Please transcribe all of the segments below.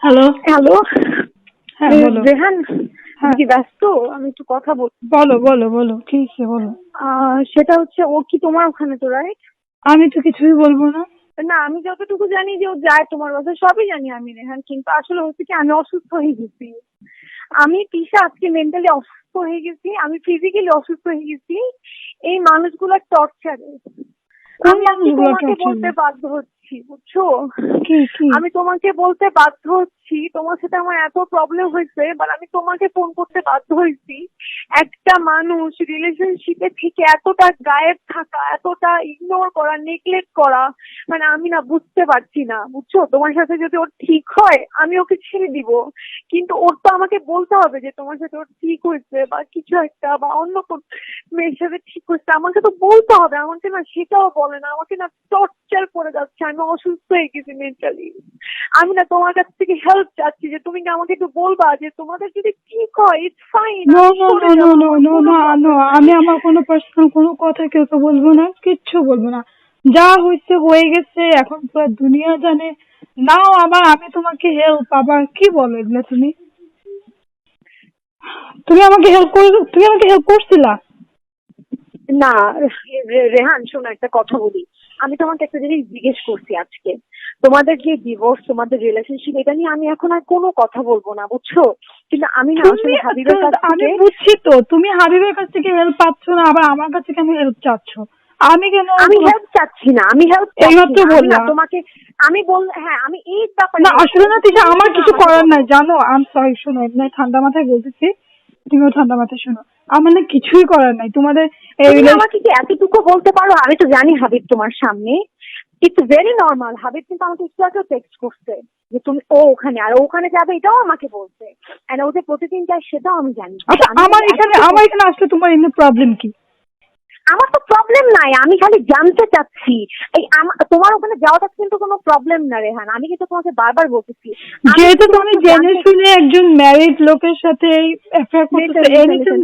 Hello hello হ্যাঁ বলো। রেহান হ্যাঁ। কি ব্যস্ত? আমি একটু কথা বল বলো বলো বলো। কি সে বলো? সেটা হচ্ছে ও কি তোমার ওখানে তো রাইট আমি তো কিছুই বলব না। না আমি যতটুকু জানি যে ও যায় তোমার বাসায় সবই জানি আমি রেহান। কিন্তু আসলে হচ্ছে কি আমি অসুস্থ হয়ে গেছি। আমি তিশা আজকে মেন্টালি অসুস্থ হয়ে গেছি। আমি ফিজিক্যালি অসুস্থ হয়ে গেছি। এই মানুষগুলোর টর্চারে আমি আজকে মানুষগুলোর তোমাকে বলতে বাধ্য হচ্ছি। বুঝছ? কি কি? আমি তোমাকে বলতে বাধ্য হচ্ছি তোমার সাথে আমার এত প্রবলেম হয়েছে বাট আমি তোমাকে ফোন করতে বাধ্য হয়েছি। একটা মানুষ রিলেশনশিপে থেকে এতটা গায়েব থাকা এতটা ইগনোর করা নেগলেক্ট করা মানে আমি না বুঝতে পারছি না বুঝছ? তোমার সাথে যদি ওর ঠিক হয় আমি ওকে ছেড়ে দিব। কিন্তু ওর তো আমাকে বলতে হবে যে তোমার সাথে ওর ঠিক হয়েছে বা কিছু একটা বা অন্য কোন মেয়ের সাথে ঠিক হয়েছে আমাকে তো বলতে হবে আমাকে না সেটাও বলে না আমাকে না প্রেশার পড়ে যাচ্ছে আমি অসুস্থ হয়ে গেছি মেন্টালি আমি না তোমার কাছ থেকে হেল্প চাচ্ছি যে তুমি কি আমাকে একটু বলবা যে তোমাদের যদি ঠিক হয় it's fine no no no no no no আমি আমার কোনো পার্সোনাল কোনো কথা কাউকে বলব না কিচ্ছু বলব না। যা হয়েছে হয়ে গেছে এখন পুরো দুনিয়া জানে। নাও আবার আমি তোমাকে হেল্প আবার কি বলো এগুলো তুমি? তুমি আমাকে হেল্প করে তুমি আমাকে হেল্প করছিলা? না রেহান শোনো একটা কথা বলি। আমি তোমাকে একটা জিনিস জিজ্ঞেস করছি আজকে তোমাদের যে ডিভোর্স তোমাদের রিলেশনশিপ এটা নিয়ে আমি এখন আর কোনো কথা বলব না বুঝছ কিন্তু আমি না আসলে হাবিবের কাছ থেকে আমি বুঝছি তো তুমি হাবিবের কাছ থেকে হেল্প পাচ্ছ না আবার আমার কাছে কেন হেল্প চাচ্ছ আমি কেন আমি হেল্প চাচ্ছি না আমি হেল্প এইমাত্র বললাম। তোমাকে আমি বল হ্যাঁ আমি এই ব্যাপারে না আসলে না তিশা আমার কিছু করার। নাই জানো আম সরি শোনো এমনি ঠান্ডা মাথায় বলতেছি তুমিও ঠান্ডা মাথায় শোনো। আমার না কিছুই করার নাই। তোমাদের তুমি আমাকে কি এতটুকু বলতে পারো আমি তো জানি হাবিব তোমার সামনে। ইটস ভেরি নর্মাল হাবিব কিন্তু আমাকে একটু আগেও টেক্সট করছে যে তুমি ও ওখানে আর ওখানে যাবে এটাও আমাকে বলছে। এন্ড ও যে প্রতিদিন যায় সেটাও আমি জানি। আচ্ছা আমার এখানে আমার এখানে আসলে তোমার এমনি প্রবলেম কি? আমার তো প্রবলেম নাই আমি খালি জানতে চাচ্ছি। এই তোমার ওখানে যাওয়াটা কিন্তু কোনো প্রবলেম না রেহান। আমি কিন্তু তোমাকে বারবার বলতেছি। যেহেতু তুমি জেনে শুনে একজন ম্যারিড লোকের সাথে অ্যাফেয়ার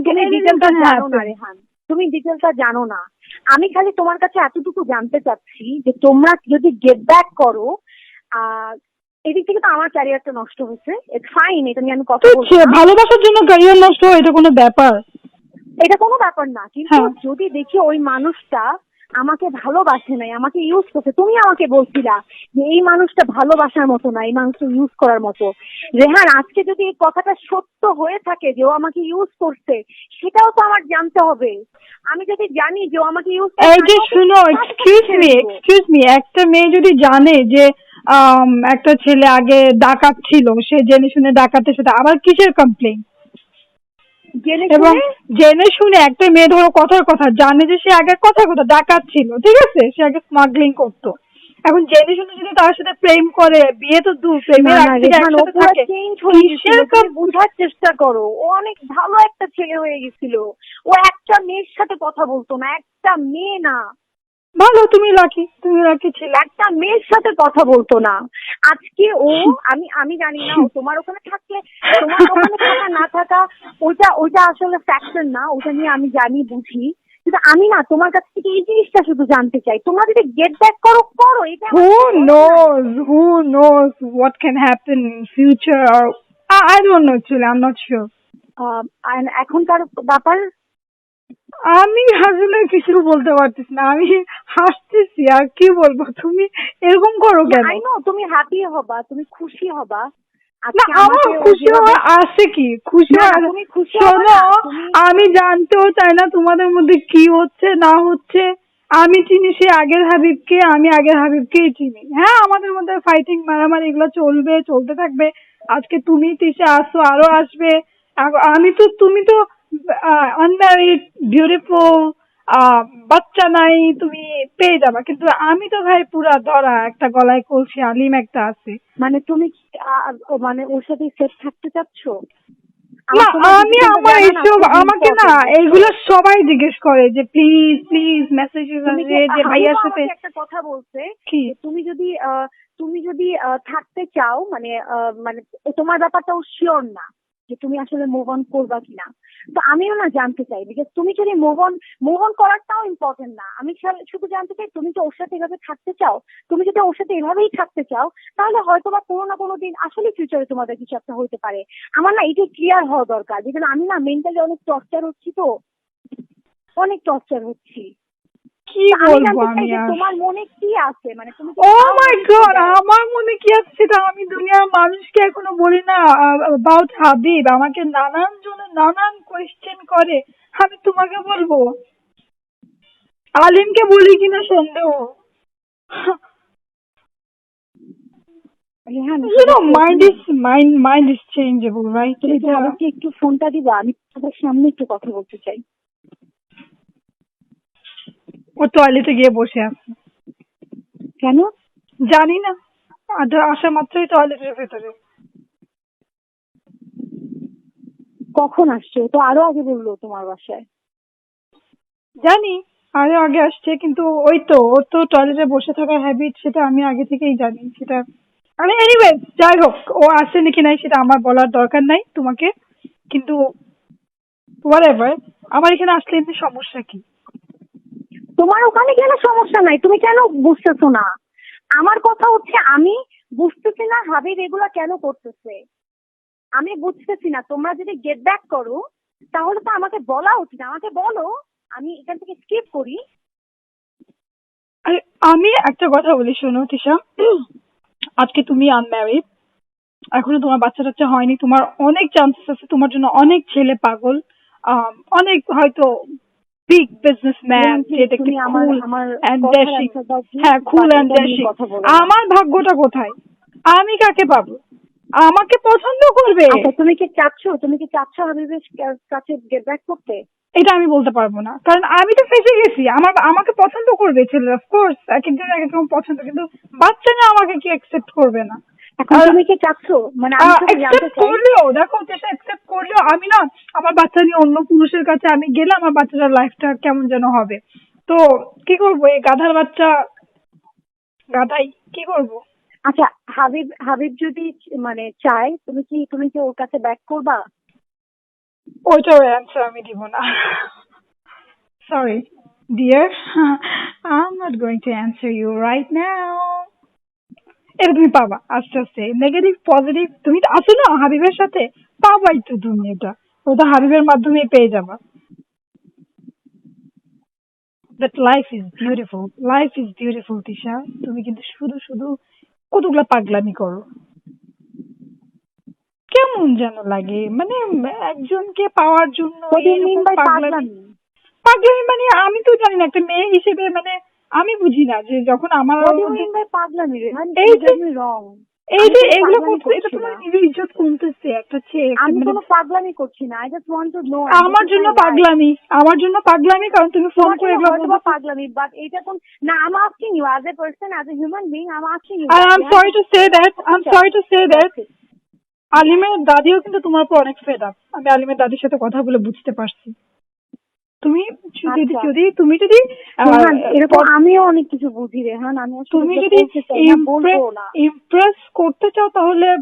তুমি ডিটেলটা জানো না রেহান। তুমি ডিটেলটা জানো না। আমি খালি তোমার কাছে এতটুকু জানতে চাচ্ছি যে তোমরা যদি গেট ব্যাক করো এদিক থেকে তো আমার ক্যারিয়ারটা নষ্ট হয়েছে। ইটস ফাইন এটা নিয়ে আমি কথা। ভালোবাসার জন্য ক্যারিয়ার নষ্ট হয় এটা কোনো ব্যাপার? এটা কোনো ব্যাপার না কিন্তু হ্যাঁ। যদি দেখি ওই মানুষটা আমাকে ভালোবাসে নাই আমাকে ইউজ করছে তুমি আমাকে বলছিলা যে এই মানুষটা ভালোবাসার মতো না এই মানুষটা ইউজ করার মতো। রেহান আজকে যদি এই কথাটা সত্য হয়ে থাকে যে ও আমাকে ইউজ করছে সেটাও তো আমার জানতে হবে। আমি যদি জানি যে ও আমাকে ইউজ এই যে শুনো এক্সকিউজ মি এক্সকিউজ মি একটা মেয়ে যদি জানে যে একটা ছেলে আগে ডাকাত ছিল সে জেনে শুনে ডাকাতের সাথে আবার কিসের কমপ্লেন এবং জেনে শুনে একটা মেয়ে ধরো কথার কথা জানে যে সে আগে কথার কথা ডাকাত ছিল ঠিক আছে? সে আগে স্মাগলিং করতো। এখন জেনে শুনে যদি তার সাথে প্রেম করে বিয়ে তো দূর প্রেমের বোঝার চেষ্টা করো। ও অনেক ভালো একটা ছেলে হয়ে গেছিল। ও একটা মেয়ের সাথে কথা বলতো না একটা মেয়ে না। ভালো তুমি লাকি তুমি লাকি ছিল। একটা মেয়ের সাথে কথা বলতো না। আজকে ও আমি আমি জানি না তোমার ওখানে থাকলে তোমার ওখানে থাকা না থাকা ওইটা ওইটা আসলে ফ্যাক্টর না ওটা নিয়ে আমি জানি বুঝি। কিন্তু আমি না তোমার কাছ থেকে এই জিনিসটা শুধু জানতে চাই। তোমরা যদি গেট ব্যাক করো করো এটা না। knows what can happen in future or I, I don't know actually I'm not sure. আহ, এখনকার ব্যাপার আমি আসলে কিছু বলতে পারতেছি না আমি হাসতেছি আর কি বলব তুমি এরকম করো কেন? আই নো তুমি হ্যাপি হবা তুমি খুশি হবা। আমার খুশি হওয়া আছে কি? খুশি শোনো আমি জানতেও চাই না তোমাদের মধ্যে কি হচ্ছে না হচ্ছে। আমি চিনি সে আগের হাবিবকে আমি আগের হাবিবকেই চিনি। হ্যাঁ আমাদের মধ্যে ফাইটিং মারামারি এগুলো চলবে চলতে থাকবে। আজকে তুমি তিসে আসো আরও আসবে। আমি তো তুমি তো আনম্যারিড বিউটিফুল বাচ্চা নাই তুমি পেয়ে যাবা। কিন্তু আমি তো ভাই পুরা ধরা একটা গলায় কলসি আলিম একটা আছে। মানে তুমি আহ, ও মানে ওর সাথে সেট থাকতে চাচ্ছ? না আমি আমার এইসব আমাকে না। এইগুলো সবাই জিজ্ঞেস করে যে প্লিজ প্লিজ মেসেজ তুমি যে কি- ভাইয়ার আমাকে সাথে একটা কথা বলছে কি? যে তুমি যদি আহ, তুমি যদি আহ, থাকতে চাও মানে আহ, মানে তোমার ব্যাপারটাও শিওর না। যে তুমি আসলে মুভ অন করবা কিনা। তো আমিও না জানতে চাই বিকজ তুমি যদি মুভ অন মুভ অন করাটাও ইম্পর্টেন্ট না। আমি শুধু জানতে চাই, তুমি তো ওর সাথে এভাবে থাকতে চাও, তুমি যদি ওর সাথে এভাবেই থাকতে চাও, তাহলে হয়তো বা কোনো না কোনো দিন আসলে ফিউচারে তোমাদের কিছু একটা হইতে পারে। আমার না এটা ক্লিয়ার হওয়া দরকার বিকজ আমি না মেন্টালি অনেক টর্চার হচ্ছি তো। অনেক টর্চার হচ্ছি। কি বলব আমি আর? তোমার মনে কি আছে? মানে তুমি ও মাই গড আমার মনে কি আছে সেটা আমি দুনিয়ার মানুষকে এখনও বলি না অ্যাবাউট হাবিব। আমাকে নানান জনে নানান কোয়েশ্চেন করে। আমি তোমাকে বলব আলিমকে বলি কিনা সন্দেহ? আমাকে একটু ফোনটা দিবা আমি তোমার সামনে একটু কথা বলতে চাই। ও টয়লেটে গিয়ে বসে আছে। কেন? জানি না। আসা মাত্রই টয়লেটের ভেতরে। কখন আসছে? ও তো আরও আগে বলল তোমার বাসায়। জানি আরও আগে আসছে কিন্তু ওই তো ওর তো টয়লেটে বসে থাকার হ্যাবিট সেটা আমি আগে থেকেই জানি। সেটা মানে এনিওয়ে যাই হোক ও আসছে নাকি নাই সেটা আমার বলার দরকার নাই তোমাকে। কিন্তু হোয়াটএভার আমার এখানে আসলে এমনি সমস্যা কি? তোমার ওখানে কেন সমস্যা নাই, তুমি কেন বুঝতেছো না? আমার কথা হচ্ছে আমি বুঝতেছি না হাবিব এগুলা কেন করতেছে। আমি বুঝতেছি না, তোমরা যদি গেট ব্যাক করো, তাহলে তো আমাকে বলা উচিত, আমাকে বলো, আমি এখান থেকে স্কিপ করি। আমি একটা কথা বলি, শোনো তিশা। আজকে তুমি আনম্যারিড এখনও তোমার বাচ্চা টাচ্চা হয়নি, তোমার অনেক চান্সেস আছে, তোমার জন্য অনেক ছেলে পাগল অনেক হয়তো বিগ বিজনেসম্যান Please, যে দেখতে তুমি আমার কুল আমার ড্যাশিং হ্যাঁ কুল অ্যান্ড ড্যাশিং। আমার ভাগ্যটা কোথায়? আমি কাকে পাবো? আমাকে পছন্দ করবে। আচ্ছা তুমি কি চাচ্ছ? তুমি কি চাচ্ছ হাবিবের কাছে গেট ব্যাক করতে? এটা আমি বলতে পারব না। কারণ আমি তো ফেসে গেছি। আমার আমাকে পছন্দ করবে ছেলে অফকোর্স এক একজন এক এক রকম পছন্দ কিন্তু বাচ্চা না আমাকে কি অ্যাকসেপ্ট করবে না? এখন তুমি কি চাচ্ছ? মানে আমি শুধু জানতে চাই করলেও দেখো যেটা অ্যাকসেপ্ট করলেও আমি না আমার বাচ্চা নিয়ে অন্য পুরুষের কাছে আমি গেলে আমার বাচ্চাটার লাইফটা কেমন যেন হবে। তো কি করব এই গাধার বাচ্চা গাধাই কি করব? আচ্ছা হাবিব হাবিব যদি মানে চায় তুমি কি তুমি কি ওর কাছে ব্যাক করবা? ওইটার অ্যান্সার আমি দিব না। Sorry dear I am not going to answer you right now এটা তুমি পাবা আস্তে আস্তে। নেগেটিভ পজিটিভ তুমি তো আসো না হাবিবের সাথে? পাবাই তো তুমি এটা। ওটা হাবিবের মাধ্যমে পেয়ে যাবা। That life is beautiful life is beautiful Tisha. তুমি কিন্তু শুধু শুধু কতগুলা পাগলামি করো। কেমন যেন লাগে। মানে একজনকে পাওয়ার জন্য পাগলামি? পাগলামি মানে আমি তো জানি না একটা মেয়ে হিসেবে মানে আমি বুঝি না যে যখন আমার পাগলামি এই এই যে- রং এই যে এগুলো করছে এটা তোমার নিজের ইজ্জত কমতেছে একটা ছেলে আমি মানে কোনো পাগলামি করছি না I just want to know আমার জন্য পাগলামি আমার জন্য পাগলামি কারণ তুমি ফোন করে এগুলো বলছো পাগলামি বাট এটা কোন না I am asking you as a person as a human being I am asking you I am sorry to say that I am sorry to say that আলিমের দাদিও কিন্তু তোমার উপর অনেক ফেড আপ আমি আলিমের দাদির সাথে কথা বলে বুঝতে পারছি। তুমি যদি আচ্ছা। যদি তুমি যদি এরকম আমিও অনেক কিছু বুঝি রেহান আমি তুমি যদি ইমপ্রেস করতে চাও তাহলে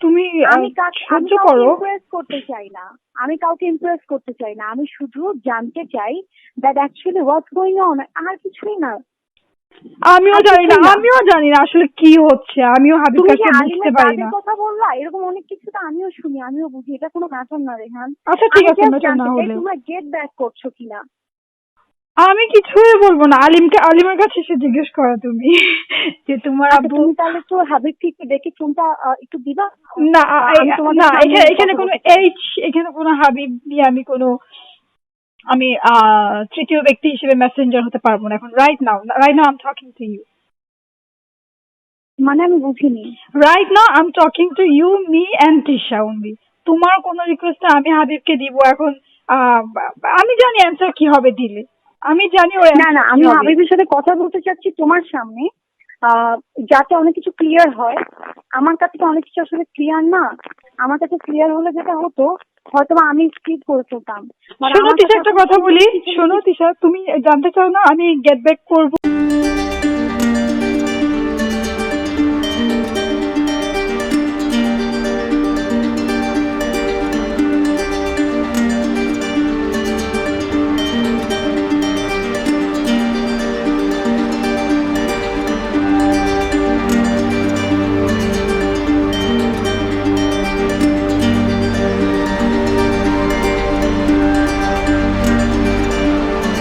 তুমি আমি সাহায্য করো। ইমপ্রেস করতে চাই না। আমি কাউকে ইমপ্রেস করতে চাই না। আমি শুধু জানতে চাই that actually what's going on আর কিছুই না। আমিও জানি না আমিও জানি না আসলে কি হচ্ছে আমিও হাবিব তুমি কি বুঝতে পারি না। কথা বললা? এরকম অনেক কিছু তো আমিও শুনি আমিও বুঝি এটা কোনো ম্যাটার না রেহান। আচ্ছা ঠিক আছে ম্যাটার না হলে। তোমরা গেট ব্যাক করছ কিনা? আমি কিছুই বলব না আলিমকে আলিমের কাছে এসে জিজ্ঞেস করো তুমি যে তোমার আচ্ছা, আব্বু তুমি তাহলে তো হাবিব থেকে ডেকে ফোনটা একটু দিবা? না না এখানে কোনো এইচ এখানে কোনো হাবিব দিয়ে আমি কোনো আমি তৃতীয় ব্যক্তি হিসেবে মেসেঞ্জার হতে পারব না এখন right now right now I am talking to you মানে আমি বুঝিনি। Right now I am talking to you me and Tisha only তোমার কোনো রিকোয়েস্ট আমি হাবিবকে দিব এখন আমি জানি অ্যান্সার কি হবে দিলে। আমি জানি ওর না না আমি হাবিবের সাথে কথা বলতে চাচ্ছি তোমার সামনে। যাতে অনেক কিছু ক্লিয়ার হয়। আমার কাছে তো অনেক কিছু আসলে ক্লিয়ার না। আমার কাছে ক্লিয়ার হলে যেটা হতো হয়তো আমি স্কিপ করে ফেলতাম। শোনো তিশা একটা কথা বলি। শোনো তিশা তুমি জানতে চাও না আমি গেট ব্যাক করব